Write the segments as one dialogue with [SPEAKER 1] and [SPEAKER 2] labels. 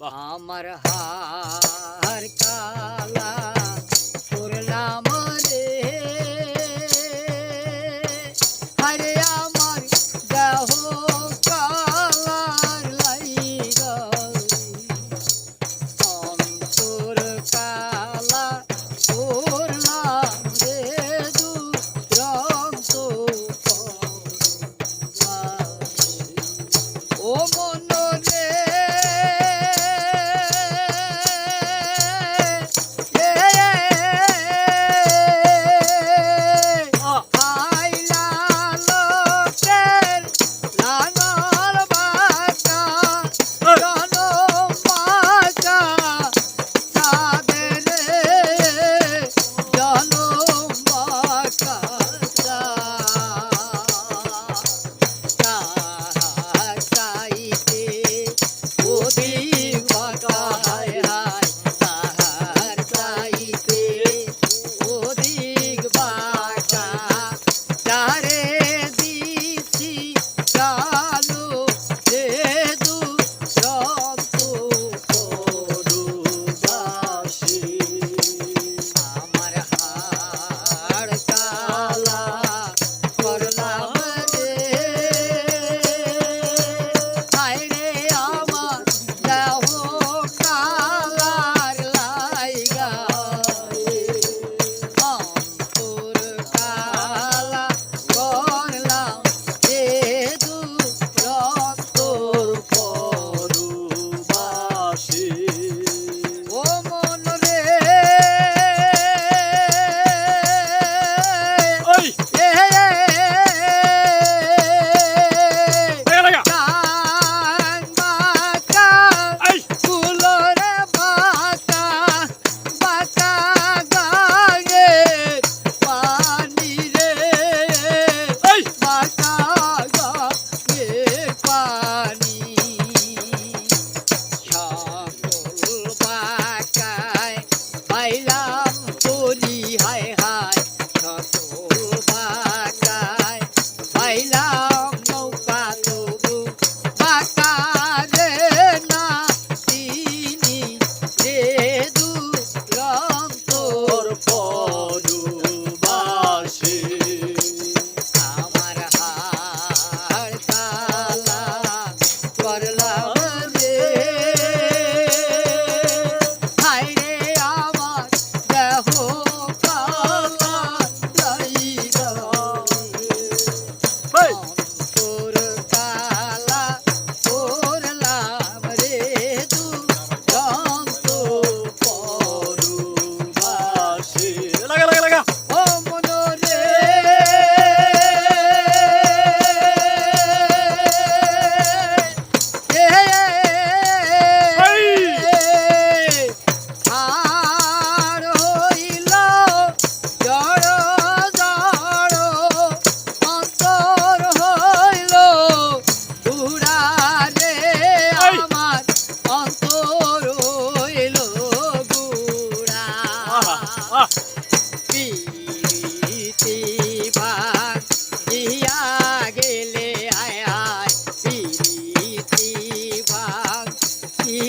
[SPEAKER 1] আমার হার কালা করলাম রে। হরে আমার দেহ কালার লাইগ। অন্তর কালা করলাম রে দু রন্ত ও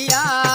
[SPEAKER 1] ஐயா